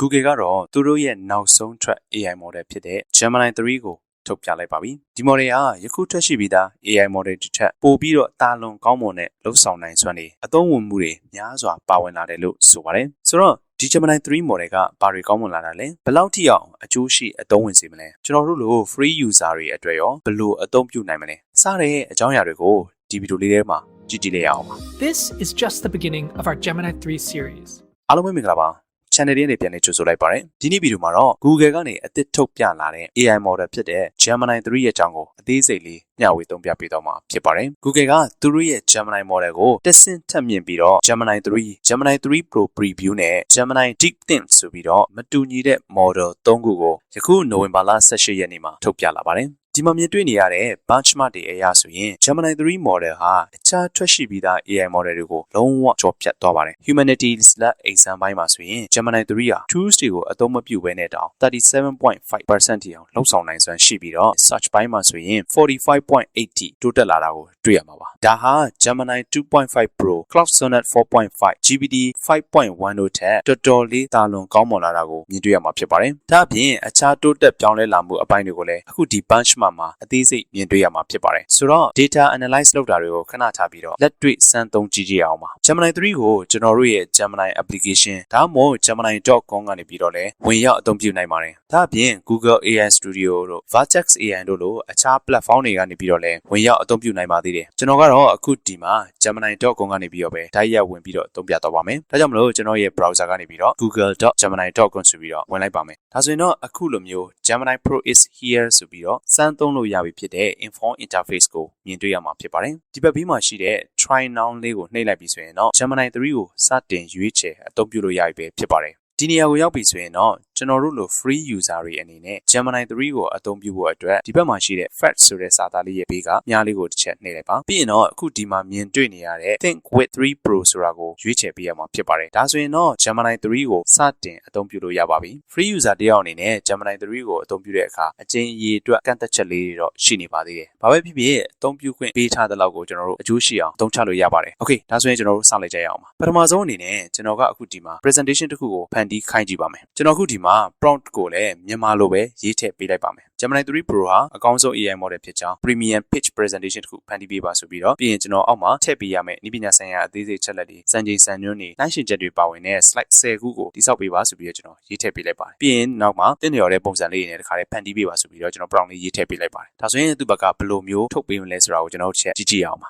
Google ကတော့သူတို့ရဲ့နောက်ဆုံးထွက် AI model ဖြစ်တဲ့ Gemini 3ကိုထုတ်ပြလိုက်ပါပြီဒီ model ကယခုထွက်ရှိပြီးသား AI model တစ်ထက်ပိုပြီးတော့တာလွန်ကောင်းမွန်တဲ့လှုပ်ဆောင်နိုင်စွမ်းတွေအသုံးဝင်မှုတွေများစွာပါဝင်လာတယ်လို့ဆိုပါတယ်ဆိုတော့ဒီ Gemini 3 model ကဘာတွေကောင်းမွန်လာတာလဲဘယ်လောက်ထိအောင်အကျိုးရှိအသုံးဝင်စေမလဲကျွန်တော်တို့လို free user တွေအတွက်ရောဘယ်လိုအသုံးပြုနိုင်မလဲစတဲ့အကြောင်းအရာတွေကိုဒီဗီဒီယိုလေးထဲမှာကြည့်ကြည့်လိုက်ရအောင်ပါ This is just the beginning of our Gemini 3 series. အားလုံးပဲမင်္ဂလာပါ channel လေးနဲ့ပြန်လည်ကြိုဆိုလိုက်ပါရစေဒီနေ့ဗီဒီယိုမှာတော့ Google ကနေအသစ်ထုတ်ပြလာတဲ့ AI model ဖြစ်တဲ့ Gemini 3ရဲ့အကြောင်းကိုအသေးစိတ်လေးမျှဝေသုံးပြပေးတော့မှာဖြစ်ပါတယ် Google ကသူတို့ရဲ့ Gemini model ကိုတက်ဆင့်ထပ်မြင့်ပြီးတော့ Gemini 3 Gemini 3 Pro Preview နဲ့ Gemini DeepThink ဆိုပြီးတော့မတူညီတဲ့ model 3ခုကိုယခုနိုဝင်ဘာလ18ရက်နေ့မှာထုတ်ပြလာပါတယ် ဒီမှာမြင်တွေ့နေရတဲ့ benchmark တွေအရဆိုရင် Gemini 3 model ဟာအခြားထွက်ရှိပြီးသား AI model တွေကိုလုံးဝကျော်ဖြတ်သွားပါတယ် Humanities Lab exam ဘိုင်းမှာဆိုရင် Gemini 3ဟာ tools တွေကိုအသုံးမပြုဘဲနဲ့တောင်37.5%ထိအောင်လှုပ်ဆောင်နိုင်စွမ်းရှိပြီးတော့ search ဘိုင်းမှာဆိုရင်45.8ထိတိုးတက်လာတာကိုတွေ့ရမှာပါဒါဟာ Gemini 2.5 Pro Cloud Sonnet 4.5 GPT 5.1တို့ထက်တော်တော်လေးတာလွန်ကောင်းမွန်လာတာကိုမြင်တွေ့ရမှာဖြစ်ပါတယ်ဒါအပြင်အခြားတိုးတက်ပြောင်းလဲလာမှုအပိုင်းတွေကိုလည်းအခုဒီ benchmark မှာအသေးစိတ်မြင်တွေ့ရမှာဖြစ်ပါတယ်ဆိုတော့ data analyze လုပ်တာတွေကိုခဏထားပြီးတော့လက်တွေ့စမ်းသုံးကြည့်ကြရအောင်ပါ Gemini 3ကိုကျွန်တော်တို့ရဲ့ Gemini application ဒါမှမဟုတ် gemini.com ကနေပြီးတော့လည်းဝင်ရောက်အသုံးပြုနိုင်ပါတယ်ဒါအပြင် Google AI Studio တို့ Vertex AI တို့လိုအခြား platform တွေကနေပြီးတော့လည်းဝင်ရောက်အသုံးပြုနိုင်ပါသေးတယ်ကျွန်တော်ကတော့အခုဒီမှာ gemini.com ကနေပြီးတော့ပဲဓာတ်ရိုက်ဝင်ပြီးတော့သုံးပြတော့ပါမယ်ဒါကြောင့်မလို့ကျွန်တော်ရဲ့ browser ကနေပြီးတော့ google.gemini.com ဆိုပြီးတော့ဝင်လိုက်ပါမယ်ဒါဆိုရင်တော့အခုလိုမျိုး Gemini Pro is here ဆိုပြီးတော့စမ်းသုံးလို့ရပြီဖြစ်တဲ့ inform interface ကိုမြင်တွေ့ရမှာဖြစ်ပါတယ်ဒီဘက်ဘေးမှာရှိတဲ့ try now လေးကိုနှိပ်လိုက်ပြီဆိုရင်တော့ Gemini 3ကိုစတင်ရွေးချယ်အသုံးပြုလို့ရပြီပဲဖြစ်ပါတယ်ဒီနေရာကိုရောက်ပြီဆိုရင်တော့ကျွန်တော်တို့လို free user တွေအနေနဲ့ Gemini 3ကိုအသုံးပြုဖို့အတွက်ဒီဘက်မှာရှိတဲ့ Fat ဆိုတဲ့စာသားလေးရဲ့ဘေးကမြားလေးကိုတစ်ချက်နှိပ်လိုက်ပါပြီးရင်တော့အခုဒီမှာမြင်တွေ့နေရတဲ့ Think with 3 Pro ဆိုတာကိုရွေးချယ်ပေးရမှာဖြစ်ပါတယ်ဒါဆိုရင်တော့ Gemini 3ကိုစတင်အသုံးပြုလို့ရပါပြီ free user တယောက်အနေနဲ့ Gemini 3ကိုအသုံးပြုတဲ့အခါအကျဉ်းအရေးအတွက်ကန့်သက်ချက်လေးတွေတော့ရှိနေပါသေးတယ်ဘာပဲဖြစ်ဖြစ်အသုံးပြုခွင့်ပေးထားတဲ့လောက်ကိုကျွန်တော်တို့အကျိုးရှိအောင်အသုံးချလို့ရပါတယ် Okay ဒါဆိုရင်ကျွန်တော်တို့စလိုက်ကြရအောင်ပါပထမဆုံးအနေနဲ့ကျွန်တော်ကအခုဒီမှာ presentation တစ်ခုကိုဖန်တီးခိုင်းကြည့်ပါမယ်ကျွန်တော်အခုဒီမှာ prompt ကိုလည်းမြန်မာလိုပဲရေးထည့်ပေးလိုက်ပါမယ် Gemini 3 Pro ဟာအကောင်းဆုံး AI model ဖြစ်ကြောင်း Premium Pitch Presentation တစ်ခုဖန်တီးပေးပါဆိုပြီးတော့ပြီးရင်ကျွန်တော်အောက်မှာထည့်ပေးရမယ့်ဤပညာဆိုင်ရာအသေးစိတ်ချက်လက်တွေစံချိန်စံညွှန်းတွေနှိုင်းယှဉ်ချက်တွေပါဝင်တဲ့ slide 10ခုကိုတိစောက်ပေးပါဆိုပြီးတော့ကျွန်တော်ရေးထည့်ပေးလိုက်ပါတယ်ပြီးရင်နောက်မှာတင့်လျော်တဲ့ပုံစံလေးတွေနဲ့တခါလေးဖန်တီးပေးပါဆိုပြီးတော့ကျွန်တော် prompt လေးရေးထည့်ပေးလိုက်ပါတယ်ဒါဆိုရင်သူ့ဘက်ကဘယ်လိုမျိုးထုတ်ပေးမလဲဆိုတာကိုကျွန်တော်တို့ချက်ကြည့်ကြည့်အောင်ပါ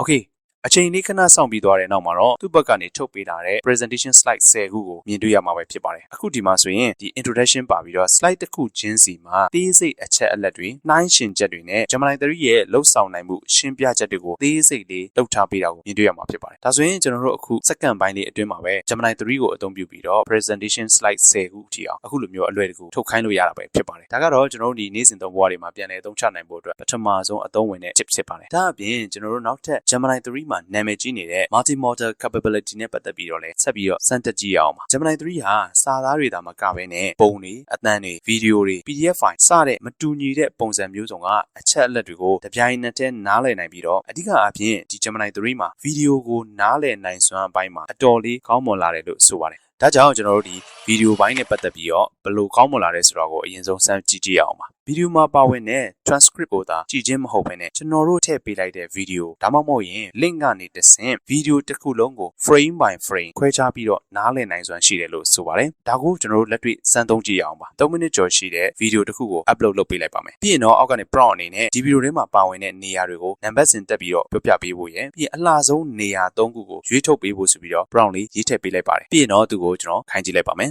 Okay အချိန်လေးခဏစောင့်ပြီးသွားတဲ့နောက်မှာတော့သူ့ဘက်ကနေထုတ်ပေးလာတဲ့ presentation slide 10ခုကိုမြင်တွေ့ရမှာပဲဖြစ်ပါတယ်အခုဒီမှာဆိုရင်ဒီ introduction ပါပြီးတော့ slide တစ်ခုချင်းစီမှာသေးစိတ်အချက်အလက်တွေနှိုင်းယှဉ်ချက်တွေနဲ့ Gemini 3ရဲ့လှုပ်ဆောင်နိုင်မှုရှင်းပြချက်တွေကိုသေးစိတ်လေးလှုပ်ထားပေးတာကိုမြင်တွေ့ရမှာဖြစ်ပါတယ်ဒါဆိုရင်ကျွန်တော်တို့အခု second ပိုင်းလေးအတွင်းမှာပဲ Gemini 3ကိုအသုံးပြုပြီးတော့ presentation slide 10ခုအထိအောင်အခုလိုမျိုးအလွယ်တကူထုတ်ခိုင်းလို့ရတာပဲဖြစ်ပါတယ်ဒါကတော့ကျွန်တော်တို့ဒီနေ့စဉ်သုံးဘဝတွေမှာပြန်လည်အသုံးချနိုင်ဖို့အတွက်ပထမဆုံးအသုံးဝင်တဲ့ tip ဖြစ်ပါတယ်ဒါအပြင်ကျွန်တော်တို့နောက်ထပ် Gemini 3မှာနာမည်ကြီးနေတဲ့ multi-modal capability နဲ့ပတ်သက်ပြီးတော့လည်းဆက်ပြီးတော့စမ်းသပ်ကြည့်ရအောင်ပါ Gemini 3ဟာစာသားတွေသာမကဘဲနဲ့ပုံတွေအသံတွေဗီဒီယိုတွေ PDF file စတဲ့မတူညီတဲ့ပုံစံမျိုးစုံကအချက်အလက်တွေကိုတပြိုင်နက်တည်းနားလည်နိုင်ပြီးတော့အဓိကအပြင်ဒီ Gemini 3မှာဗီဒီယိုကိုနားလည်နိုင်စွမ်းအပိုင်းမှာအတော်လေးကောင်းမွန်လာတယ်လို့ဆိုပါတယ် ဒါကြောင့်ကျွန်တော်တို့ဒီဗီဒီယိုပိုင်းနဲ့ပတ်သက်ပြီးတော့ဘယ်လိုကောင်းမွန်လာလဲဆိုတော့ကိုအရင်ဆုံးစမ်းကြည့်ကြည့်ရအောင်ပါဗီဒီယိုမှာပါဝင်တဲ့ transcript ကိုသာကြည့်ချင်းမဟုတ်ဘဲနဲ့ကျွန်တော်တို့ထည့်ပေးလိုက်တဲ့ဗီဒီယိုဒါမှမဟုတ်ရင် link ကနေတဆင့်ဗီဒီယိုတစ်ခုလုံးကို frame by frame ခွဲခြားပြီးတော့နားလည်နိုင်စွမ်းရှိတယ်လို့ဆိုပါတယ်ဒါကိုကျွန်တော်တို့လက်တွေ့စမ်းသုံးကြည့်ရအောင်ပါ3မိနစ်ကျော်ရှိတဲ့ဗီဒီယိုတစ်ခုကို upload လုပ်ပေးလိုက်ပါမယ်ပြီးရင်တော့အောက်ကနေ prompt အနေနဲ့ဒီဗီဒီယိုထဲမှာပါဝင်တဲ့နေရာတွေကိုနံပါတ်စဉ်တက်ပြီးတော့ပြောပြပေးဖို့ရယ်ပြီးရင်အလှဆုံးနေရာ3ခုကိုရွေးထုတ်ပေးဖို့ဆိုပြီးတော့ prompt လေးရေးထည့်ပေးလိုက်ပါတယ်ပြီးရင်တော့သူကိုကျွန်တော်ခိုင်းကြည့်လိုက်ပါမယ်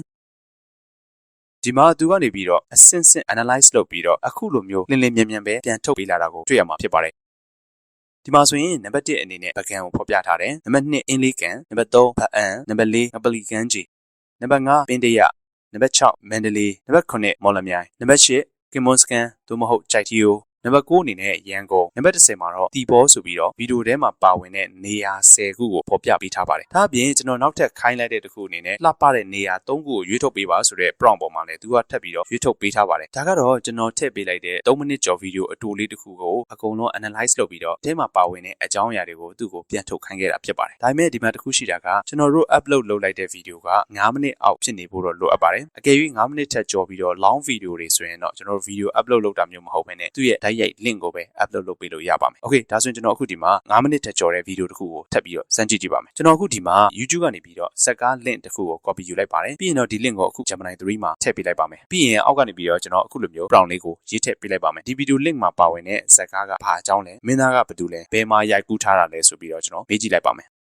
ဒီမှာသူကနေပြီးတော့အစင်စင် analyze လုပ်ပြီးတော့အခုလိုမျိုးလင်းလင်းမြန်မြန်ပဲပြန်ထုတ်ပေးလာတာကိုတွေ့ရမှာဖြစ်ပါတယ်ဒီမှာဆိုရင်နံပါတ်1အနေနဲ့ပကံကိုဖော်ပြထားတယ်နံပါတ်2အင်းလေးကန်နံပါတ်3ဖအံနံပါတ်4ငပလီကန်ကြီးနံပါတ်5ပင်တရနံပါတ်6မန္တလေးနံပါတ်9မော်လမြိုင်နံပါတ်8ကင်မွန်စကန်သို့မဟုတ်ကြိုက်တီယို နံပါတ်9အနေနဲ့ရန်ကုန်နံပါတ်10မှာတော့တီဘောဆိုပြီးတော့ဗီဒီယိုထဲမှာပါဝင်တဲ့နေရာ10ခုကိုဖော်ပြပေးထားပါတယ်ဒါအပြင်ကျွန်တော်နောက်ထပ်ခိုင်းလိုက်တဲ့တစ်ခုအနေနဲ့လှပတဲ့နေရာ3ခုကိုရွေးထုတ်ပေးပါဆိုတဲ့ prompt ပေါ်မှာလည်းသူကထပ်ပြီးတော့ရွေးထုတ်ပေးထားပါတယ်ဒါကတော့ကျွန်တော်ထည့်ပေးလိုက်တဲ့3မိနစ်ကျော်ဗီဒီယိုအတူလေးတစ်ခုကိုအကုန်လုံး analyze လုပ်ပြီးတော့အဲမှာပါဝင်တဲ့အကြောင်းအရာတွေကိုသူ့ကိုပြန်ထုတ်ခိုင်းခဲ့တာဖြစ်ပါတယ်ဒါပေမဲ့ဒီမှာတစ်ခုရှိတာကကျွန်တော်တို့ upload လုပ်လိုက်တဲ့ဗီဒီယိုက9မိနစ်အောက်ဖြစ်နေဖို့တော့လိုအပ်ပါတယ်အကယ်၍9မိနစ်ထက်ကျော်ပြီးတော့ long video တွေဆိုရင်တော့ကျွန်တော်တို့ video upload လုပ်တာမျိုးမဟုတ်ဘဲနဲ့သူ့ရဲ့ direct ရိုက် link ကိုပဲ upload လုပ်ပေးလို့ရပါမယ်။ Okay ဒါဆိုရင်ကျွန်တော်အခုဒီမှာ9မိနစ်ထက်ကျော်တဲ့ video တစ်ခုကိုထပ်ပြီးတော့စမ်းကြည့်ကြည့်ပါမယ်။ကျွန်တော်အခုဒီမှာ YouTube ကနေပြီးတော့စက်ကား link တစ်ခုကို copy ယူလိုက်ပါတယ်။ပြီးရင်တော့ဒီ link ကိုအခု Gemini 3မှာထည့်ပေးလိုက်ပါမယ်။ပြီးရင်အောက်ကနေပြီးတော့ကျွန်တော်အခုလိုမျိုး brown လေးကိုရေးထည့်ပေးလိုက်ပါမယ်။ဒီ video link မှာပါဝင်တဲ့စက်ကားကဘာအကြောင်းလဲ။မင်းသားကဘာတူလဲ။ဘယ်မှာရိုက်ကူးထားတာလဲဆိုပြီးတော့ကျွန်တော်မေးကြည့်လိုက်ပါမယ်။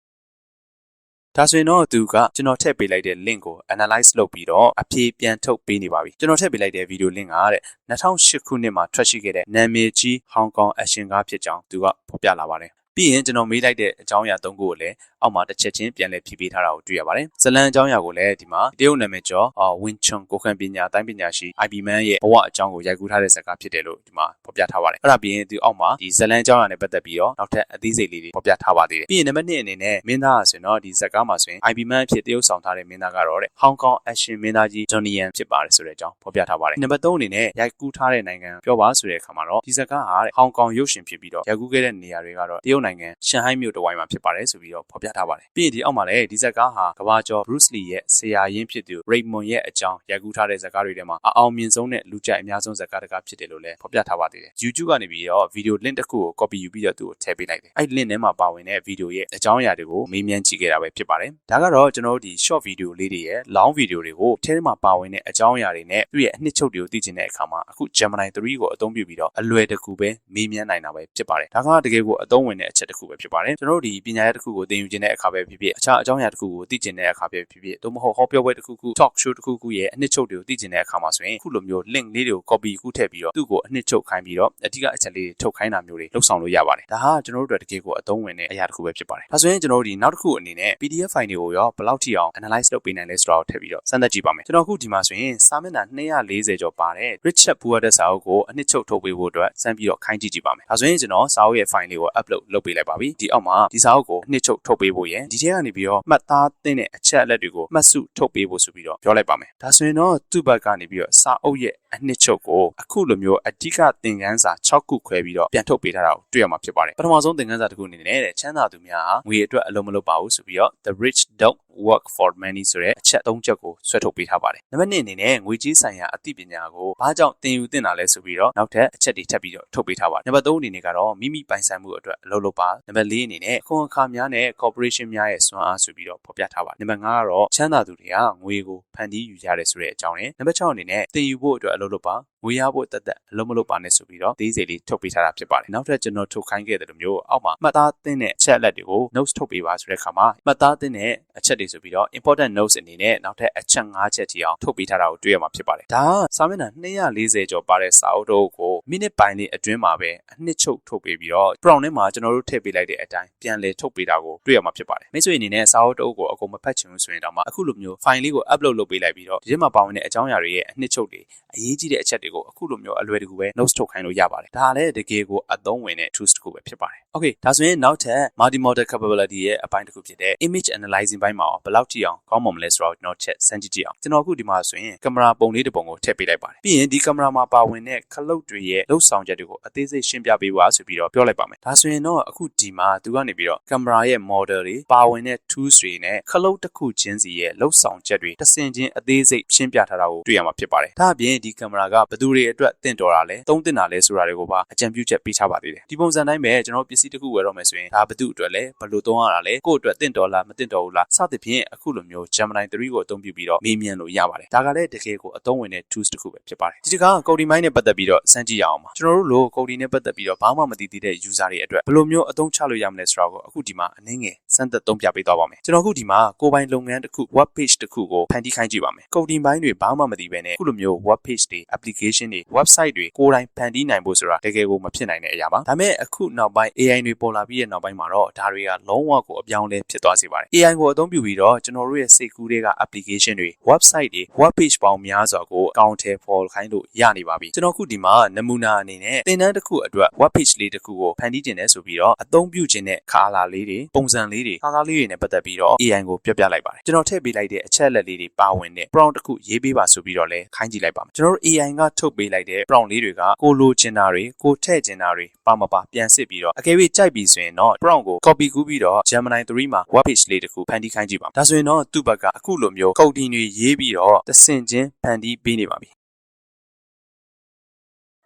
ဒါဆိုရင်တော့သူကကျွန်တော်ထည့်ပေးလိုက်တဲ့ link ကို analyze လုပ်ပြီးတော့အဖြေပြန်ထုတ်ပေးနေပါပြီကျွန်တော်ထည့်ပေးလိုက်တဲ့ video link ကတဲ့2008ခုနှစ်မှာထွက်ရှိခဲ့တဲ့နာမည်ကြီး Hong Kong action ကားဖြစ်ကြောင်းသူကဖော်ပြလာပါတယ် ပြီးရင်ကျွန်တော်မေးလိုက်တဲ့အကြောင်းအရာ၃ခုကိုလည်းအောက်မှာတစ်ချက်ချင်းပြန်လည်ဖြည့်ပေးထားတာကိုတွေ့ရပါတယ်။ဇလန်အကြောင်းအရာကိုလည်းဒီမှာတရုတ်နာမည်ကျော်ဝင်းချွန်ကိုခန့်ပညာတိုင်းပညာရှိ IB Man ရဲ့ဘဝအကြောင်းကိုရိုက်ကူးထားတဲ့ဇာတ်ကားဖြစ်တယ်လို့ဒီမှာဖော်ပြထားပါတယ်။အဲ့ဒါပြီးရင်ဒီအောက်မှာဒီဇလန်အကြောင်းအရာနဲ့ပတ်သက်ပြီးတော့နောက်ထပ်အသေးစိတ်လေးတွေဖော်ပြထားပါသေးတယ်။ပြီးရင်နံပါတ်2အနေနဲ့မင်းသားဆိုရင်တော့ဒီဇာတ်ကားမှာဆိုရင် IB Man ဖြစ်တရုတ်ဆောင်ထားတဲ့မင်းသားကတော့တဲ့ Hong Kong Action မင်းသားကြီး Johnny Yan ဖြစ်ပါတယ်ဆိုတဲ့အကြောင်းဖော်ပြထားပါတယ်။နံပါတ်3အနေနဲ့ရိုက်ကူးထားတဲ့နိုင်ငံပြောပါဆိုတဲ့အခါမှာတော့ဒီဇာတ်ကားဟာတဲ့ Hong Kong ရုပ်ရှင်ဖြစ်ပြီးတော့ရိုက်ကူးခဲ့တဲ့နေရာတွေကတော့တရုတ်နိုင်ငံရှန်ဟိုင်းမြို့တစ်ဝိုင်းမှာဖြစ်ပါတယ်ဆိုပြီးတော့ဖော်ပြထားပါတယ်။ပြီးရင်ဒီအောက်မှာလည်းဒီဇာတ်ကားဟာကဘာကျော် Bruce Lee ရဲ့ဆရာရင်းဖြစ်သူ Raymond ရဲ့အကြောင်းရိုက်ကူးထားတဲ့ဇာတ်ကားတွေထဲမှာအအောင်မြင်ဆုံးနဲ့လူကြိုက်အများဆုံးဇာတ်ကားတစ်ကားဖြစ်တယ်လို့လည်းဖော်ပြထားပါသေးတယ်။ YouTube ကနေပြီးတော့ video link တစ်ခုကို copy ယူပြီးတော့သူ့ကိုထည့်ပေးလိုက်တယ်။အဲ့ link ထဲမှာပါဝင်တဲ့ video ရဲ့အကြောင်းအရာတွေကိုမေးမြန်းကြည့်ခဲ့တာပဲဖြစ်ပါတယ်။ဒါကတော့ကျွန်တော်တို့ဒီ short video လေးတွေရဲ့ long video တွေကိုထဲမှာပါဝင်တဲ့အကြောင်းအရာတွေနဲ့သူ့ရဲ့အနှစ်ချုပ်တွေကိုသိချင်တဲ့အခါမှာအခု Gemini 3ကိုအသုံးပြုပြီးတော့အလွယ်တကူပဲမေးမြန်းနိုင်တာပဲဖြစ်ပါတယ်။ဒါကတကယ်ကိုအသုံးဝင်တဲ့အချက်တစ်ခုပဲဖြစ်ပါတယ်။ကျွန်တော်တို့ဒီပညာရပ်တစ်ခုကိုသင်ယူခြင်းတဲ့အခါပဲဖြစ်ဖြစ်အခြားအကြောင်းအရာတစ်ခုကိုသိချင်တဲ့အခါပဲဖြစ်ဖြစ်သို့မဟုတ်ဟောပြောပွဲတစ်ခုခု talk show တစ်ခုခုရဲ့အနှစ်ချုပ်တွေကိုသိချင်တဲ့အခါမှာဆိုရင်ခုလိုမျိုး link လေးတွေကို copy ခုထည့်ပြီးတော့သူ့ကိုအနှစ်ချုပ်ခိုင်းပြီးတော့အဓိကအချက်လေးတွေထုတ်ခိုင်းတာမျိုးတွေလုပ်ဆောင်လို့ရပါတယ်ဒါဟာကျွန်တော်တို့အတွက်တကယ်ကိုအသုံးဝင်တဲ့အရာတစ်ခုပဲဖြစ်ပါတယ်ဒါဆိုရင်ကျွန်တော်တို့ဒီနောက်တစ်ခုအနေနဲ့ PDF file တွေကိုရောဘယ်လောက်ထိအောင် analyze လုပ်ပေးနိုင်လဲဆိုတာကိုထည့်ပြီးတော့စမ်းသပ်ကြည့်ပါမယ်ကျွန်တော်အခုဒီမှာဆိုရင်စာမျက်နှာ240ကျော်ပါတဲ့ Richard Buwade စာအုပ်ကိုအနှစ်ချုပ်ထုတ်ပေးဖို့အတွက်စမ်းပြီးတော့ခိုင်းကြည့်ကြည့်ပါမယ်ဒါဆိုရင်ကျွန်တော်စာအုပ်ရဲ့ file လေးကို upload လုပ်ပေးလိုက်ပါပြီဒီအောက်မှာဒီစာအုပ်ကိုအနှစ်ချုပ်ထုတ်ပေးဖို့ရယ်ဒီထဲကနေပြီးတော့မှတ်သားသင့်တဲ့အချက်အလက်တွေကိုမှတ်စုထုတ်ပေးဖို့ဆိုပြီးတော့ပြောလိုက်ပါမယ်ဒါဆိုရင်တော့သူ့ဘက်ကနေပြီးတော့စာအုပ်ရဲ့ အနှစ်ချုပ်ကိုအခုလိုမျိုးအဓိကသင်ခန်းစာ6ခုခွဲပြီးတော့ပြန်ထုတ်ပေးထားတာကိုတွေ့ရမှာဖြစ်ပါတယ်ပထမဆုံးသင်ခန်းစာတစ်ခုအနေနဲ့တဲ့ချမ်းသာသူများဟာငွေအတွက်အလုံးမလုံးပါဘူးဆိုပြီးတော့ the rich don't work for money ဆိုတဲ့အချက်၃ချက်ကိုဆွဲထုတ်ပေးထားပါတယ်နံပါတ်1အနေနဲ့ငွေကြေးဆိုင်ရာအသိပညာကိုဘာကြောင့်သင်ယူသင့်တာလဲဆိုပြီးတော့နောက်ထပ်အချက်တွေထပ်ပြီးတော့ထုတ်ပေးထားပါတယ်နံပါတ်3အနေနဲ့ကတော့မိမိပိုင်ဆိုင်မှုအတွက်အလုပ်လုပ်ပါနံပါတ်4အနေနဲ့အခွန်အခါများနဲ့ corporation များရဲ့စွမ်းအားဆိုပြီးတော့ဖော်ပြထားပါတယ်နံပါတ်5ကတော့ချမ်းသာသူတွေကငွေကိုဖန်တီးယူရတယ်ဆိုတဲ့အကြောင်းနဲ့နံပါတ်6အနေနဲ့သင်ယူဖို့အတွက် Europa. ငွေရဖို့တသက်အလုံးမလုပ်ပါနဲ့ဆိုပြီးတော့သေးစိတ်လေးထုတ်ပေးထားတာဖြစ်ပါတယ်နောက်ထပ်ကျွန်တော်ထုတ်ခိုင်းခဲ့တဲ့လိုမျိုးအောက်မှာမှတ်သားသင့်တဲ့အချက်အလက်တွေကို notes ထုတ်ပေးပါဆိုတဲ့အခါမှာမှတ်သားသင့်တဲ့အချက်တွေဆိုပြီးတော့ important notes အနေနဲ့နောက်ထပ်အချက်5ချက်ထိအောင်ထုတ်ပေးထားတာကိုတွေ့ရမှာဖြစ်ပါတယ်ဒါကစာမျက်နှာ240ကျော်ပါတဲ့စာအုပ်တို့ကိုမိနစ်ပိုင်းလေးအတွင်းမှာပဲအနှစ်ချုပ်ထုတ်ပေးပြီးတော့ prompt ထဲမှာကျွန်တော်တို့ထည့်ပေးလိုက်တဲ့အတိုင်းပြန်လည်ထုတ်ပေးတာကိုတွေ့ရမှာဖြစ်ပါတယ်မိတ်ဆွေအနေနဲ့စာအုပ်တို့ကိုအကုန်မဖတ်ချင်ဘူးဆိုရင်တော့မှအခုလိုမျိုး file လေးကို upload လုပ်ပေးလိုက်ပြီးတော့ဒီထဲမှာပါဝင်တဲ့အကြောင်းအရာတွေရဲ့အနှစ်ချုပ်တွေအရေးကြီးတဲ့အချက်တွေကိုအခုလိုမျိုးအလွယ်တကူပဲ notes ထုတ်ခိုင်းလို့ရပါတယ်ဒါလည်းတကယ်ကိုအသုံးဝင်တဲ့ tools တစ်ခုပဲဖြစ်ပါတယ် okay ဒါဆိုရင်နောက်ထပ် multimodal capability ရဲ့အပိုင်းတစ်ခုဖြစ်တဲ့ image analyzing ဘိုင်းမှာဘယ်လောက်ထိအောင်ကောင်းမွန်မလဲဆိုတော့ကျွန်တော်ချက်စမ်းကြည့်ကြည့်အောင်ကျွန်တော်အခုဒီမှာဆိုရင်ကင်မရာပုံလေးတစ်ပုံကိုထည့်ပေးလိုက်ပါတယ်ပြီးရင်ဒီကင်မရာမှာပါဝင်တဲ့ခလုတ်တွေရဲ့လှုပ်ဆောင်ချက်တွေကိုအသေးစိတ်ရှင်းပြပေးပါဆိုပြီးတော့ပြောလိုက်ပါမယ်ဒါဆိုရင်တော့အခုဒီမှာသူကနေပြီးတော့ကင်မရာရဲ့ model တွေပါဝင်တဲ့ tools တွေနဲ့ခလုတ်တစ်ခုချင်းစီရဲ့လှုပ်ဆောင်ချက်တွေတစ်ဆင့်ချင်းအသေးစိတ်ရှင်းပြထားတာကိုတွေ့ရမှာဖြစ်ပါတယ်ဒါအပြင်ဒီကင်မရာကဘယ်သူတွေအတွက်တင့်တော်တာလဲသုံးတင်တာလဲဆိုတာတွေကိုပါအကြံပြုချက်ပေးထားပါသေးတယ်ဒီပုံစံတိုင်းပဲကျွန်တော်ပစ္စည်းတစ်ခုဝယ်တော့မယ်ဆိုရင်ဒါဘယ်သူအတွက်လဲဘယ်လိုသုံးရတာလဲကိုယ့်အတွက်တင့်တော်လားမတင့်တော်ဘူးလားစသဖြင့်အခုလိုမျိုး Gemini 3ကိုအသုံးပြုပြီးတော့မေးမြန်းလို့ရပါတယ်ဒါကလည်းတကယ်ကိုအသုံးဝင်တဲ့ tools တစ်ခုပဲဖြစ်ပါတယ်ဒီတစ်ခါ coding mind နဲ့ပတ်သက်ပြီးတော့စမ်းကြည့်ရအောင်ပါကျွန်တော်တို့လို coding နဲ့ပတ်သက်ပြီးတော့ဘာမှမသိသေးတဲ့ user တွေအတွက်ဘယ်လိုမျိုးအသုံးချလို့ရမလဲဆိုတာကိုအခုဒီမှာအနည်းငယ်စမ်းသပ်သုံးပြပေးသွားပါမယ်ကျွန်တော်အခုဒီမှာကိုယ်ပိုင်လုပ်ငန်းတစ်ခု web page တစ်ခုကိုဖန်တီးခိုင်းကြည့်ပါမယ် coding ဘိုင်းတွေဘာမှမသိဘဲနဲ့အခုလိုမျိုး web page တွေ application application တွေ website တွေကိုယ်တိုင်ဖန်တီးနိုင်ဖို့ဆိုတာတကယ်ကိုမဖြစ်နိုင်တဲ့အရာပါဒါပေမဲ့အခုနောက်ပိုင်း AI တွေပေါ်လာပြီးတဲ့နောက်ပိုင်းမှာတော့ဒါတွေကလုံးဝကိုအပြောင်းအလဲဖြစ်သွားစေပါတယ် AI ကိုအသုံးပြုပြီးတော့ကျွန်တော်တို့ရဲ့စိတ်ကူးတွေက application တွေ website တွေ web page ပေါင်းများစွာကိုအကောင့်ထဲပေါ်ခိုင်းလို့ရနေပါပြီကျွန်တော်ခုဒီမှာနမူနာအနေနဲ့သင်တန်းတစ်ခုအတွက် web page လေးတစ်ခုကိုဖန်တီးခြင်းနဲ့ဆိုပြီးတော့အသုံးပြုခြင်းနဲ့ခါလာလေးတွေပုံစံလေးတွေခါလာလေးတွေနဲ့ပတ်သက်ပြီးတော့ AI ကိုပြောပြလိုက်ပါတယ်ကျွန်တော်ထည့်ပေးလိုက်တဲ့အချက်အလက်လေးတွေပါဝင်တဲ့ prompt တစ်ခုရေးပေးပါဆိုပြီးတော့လည်းခိုင်းကြည့်လိုက်ပါမယ်ကျွန်တော်တို့ AI ကထုတ်ပေးလိုက်တဲ့ prompt လေးတွေကကိုလိုချင်တာတွေကိုထည့်ချင်တာတွေပါမပါပြန်စစ်ပြီးတော့အကယ်၍ကြိုက်ပြီဆိုရင်တော့ prompt ကို copy ကူးပြီးတော့ Gemini 3မှာ web page လေးတစ်ခုဖန်တီးခိုင်းကြည့်ပါမယ်ဒါဆိုရင်တော့သူ့ဘက်ကအခုလိုမျိုး coding တွေရေးပြီးတော့သစင်ချင်းဖန်တီးပေးနေပါပြီ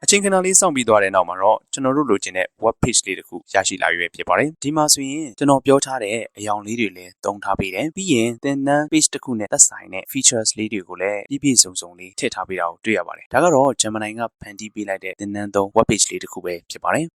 အချိန်ခဏလေးစောင့်ပြီးသွားတဲ့နောက်မှာတော့ကျွန်တော်တို့လိုချင်တဲ့ web page လေးတစ်ခုရရှိလာပြီပဲဖြစ်ပါတယ်ဒီမှာဆိုရင်ကျွန်တော်ပြောထားတဲ့အယောင်လေးတွေလည်းတုံထားပေးတယ်ပြီးရင်သင်တန်း page တစ်ခုနဲ့သက်ဆိုင်တဲ့ features လေးတွေကိုလည်းပြည့်ပြည့်စုံစုံလေးထည့်ထားပေးတာကိုတွေ့ရပါတယ်ဒါကတော့ Gemini ကဖန်တီးပေးလိုက်တဲ့သင်တန်းသုံး web page လေးတစ်ခုပဲဖြစ်ပါတယ်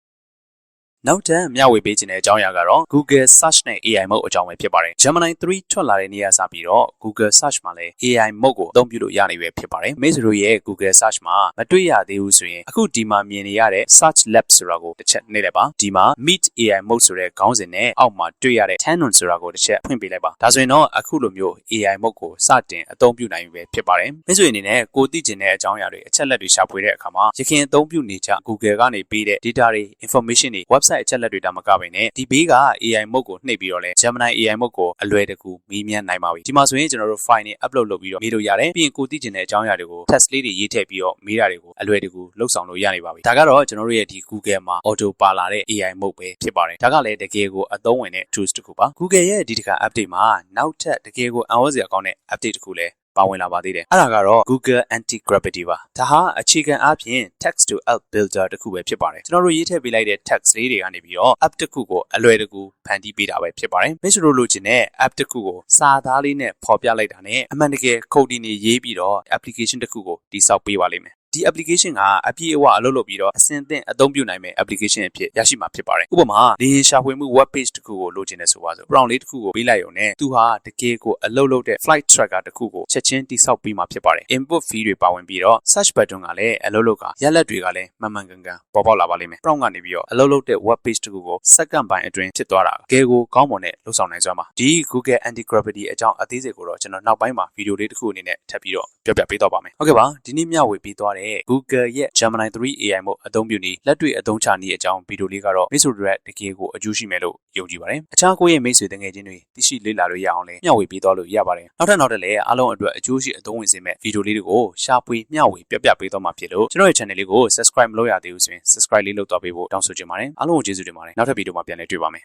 နောက်ထပ်မျှဝေပေးခြင်းတဲ့အကြောင်းအရာကတော့ Google Search နဲ့ AI Mode အကြောင်းပဲဖြစ်ပါတယ်။ Gemini 3ထွက်လာတဲ့နေ့ကစပြီးတော့ Google Search မှာလည်း AI Mode ကိုအသုံးပြုလို့ရနေပဲဖြစ်ပါတယ်။မိတ်ဆွေတို့ရဲ့ Google Search မှာမတွေ့ရသေးဘူးဆိုရင်အခုဒီမှာမြင်နေရတဲ့ Search Lab ဆိုတာကိုတစ်ချက်နှိပ်လိုက်ပါ။ဒီမှာ Meet AI Mode ဆိုတဲ့ခေါင်းစဉ်နဲ့အောက်မှာတွေ့ရတဲ့ Canon ဆိုတာကိုတစ်ချက်ဖွင့်ပေးလိုက်ပါ။ဒါဆိုရင်တော့အခုလိုမျိုး AI Mode ကိုစတင်အသုံးပြုနိုင်ပြီပဲဖြစ်ပါတယ်။မိတ်ဆွေအနေနဲ့ကိုသိကျင်တဲ့အကြောင်းအရာတွေအချက်လက်တွေရှာဖွေတဲ့အခါမှာရခင်အသုံးပြုနေကြ Google ကနေပေးတဲ့ data တွေ information တွေ website အချက်လက်တွေဒါမှမကပဲနဲ့ဒီဘေးက AI mode ကိုနှိပ်ပြီးတော့လဲ Gemini AI mode ကိုအလွယ်တကူမေးမြန်းနိုင်ပါပြီဒီမှာဆိုရင်ကျွန်တော်တို့ file တွေ upload လုပ်ပြီးတော့မေးလို့ရတယ်ပြီးရင်ကိုသိကျင်တဲ့အကြောင်းအရာတွေကို text လေးတွေရေးထည့်ပြီးတော့မေးတာတွေကိုအလွယ်တကူလုပ်ဆောင်လို့ရနေပါပြီဒါကတော့ကျွန်တော်တို့ရဲ့ဒီ Google မှာ auto ပါလာတဲ့ AI mode ပဲဖြစ်ပါတယ်ဒါကလည်းတကယ်ကိုအသုံးဝင်တဲ့ tools တစ်ခုပါ Google ရဲ့ဒီတစ်ခါ update မှာနောက်ထပ်တကယ်ကိုအံ့ဩစရာကောင်းတဲ့ update တစ်ခုလည်း ပါဝင်လာပါသေးတယ်အဲ့ဒါကတော့ Google Anti Gravity ပါဒါဟာအခြေခံအားဖြင့် text to app builder တစ်ခုပဲဖြစ်ပါတယ်ကျွန်တော်တို့ရေးထည့်ပေးလိုက်တဲ့ text လေးတွေကနေပြီးတော့ app တစ်ခုကိုအလွယ်တကူဖန်တီးပေးတာပဲဖြစ်ပါတယ်မိတ်ဆွေတို့လိုချင်တဲ့ app တစ်ခုကိုစာသားလေးနဲ့ဖော်ပြလိုက်တာနဲ့အမှန်တကယ် coding တွေရေးပြီးတော့ application တစ်ခုကိုတိစောက်ပေးပါလိမ့်မယ် ဒီ application ကအပြည့်အဝအလုပ်လုပ်ပြီးတော့အဆင့်သင့်အသုံးပြုနိုင်မယ့် application အဖြစ်ရရှိမှာဖြစ်ပါတယ်ဥပမာလေရှာဖွေမှု web page တစ်ခုကိုလိုချင်တယ်ဆိုပါစို့ prompt လေးတစ်ခုကိုပေးလိုက်ရုံနဲ့သူဟာတကယ်ကိုအလုပ်လုပ်တဲ့ flight tracker တစ်ခုကိုချက်ချင်းတိစောက်ပေးမှာဖြစ်ပါတယ် input fee တွေပါဝင်ပြီးတော့ search button ကလည်းအလုပ်လုပ်ကရလက်တွေကလည်းမှန်မှန်ကန်ကန်ပေါ်ပေါက်လာပါလိမ့်မယ် prompt ကနေပြီးတော့အလုပ်လုပ်တဲ့ web page တစ်ခုကိုစက္ကန့်ပိုင်းအတွင်းဖြစ်သွားတာကဲကိုကောင်းမွန်တဲ့လုပ်ဆောင်နိုင်စွမ်းပါဒီ Google Anti Gravity အကြောင်းအသေးစိတ်ကိုတော့ကျွန်တော်နောက်ပိုင်းမှာဗီဒီယိုလေးတစ်ခုအနေနဲ့ထပ်ပြီးတော့ပြောပြပေးတော့ပါမယ်ဟုတ်ကဲ့ပါဒီနေ့မျှဝေပေးသွားတဲ့ Google ရဲ့ Gemini 3 AI မို့အသုံးပြုနည်းလက်တွေ့အသုံးချနည်းအကြောင်းဗီဒီယိုလေးကတော့မိတ်ဆွေတို့ရဲ့တကယ်ကိုအကျိုးရှိမယ်လို့ယုံကြည်ပါတယ်အခြားကိုယ့်ရဲ့မိတ်ဆွေတငယ်ချင်းတွေသိရှိလေ့လာလို့ရအောင်လည်းမျှဝေပေးသွားလို့ရပါတယ်နောက်ထပ်နောက်ထပ်လည်းအားလုံးအတွက်အကျိုးရှိအသုံးဝင်စေမယ့်ဗီဒီယိုလေးတွေကိုရှာဖွေမျှဝေပြပြပေးသွားမှာဖြစ်လို့ကျွန်တော်ရဲ့ channel လေးကို subscribe မလုပ်ရသေးဘူးဆိုရင် subscribe လေးလုပ်သွားပေးဖို့တောင်းဆိုချင်ပါတယ်အားလုံးကိုကျေးဇူးတင်ပါတယ်နောက်ထပ်ဗီဒီယိုမှာပြန်လည်တွေ့ပါမယ်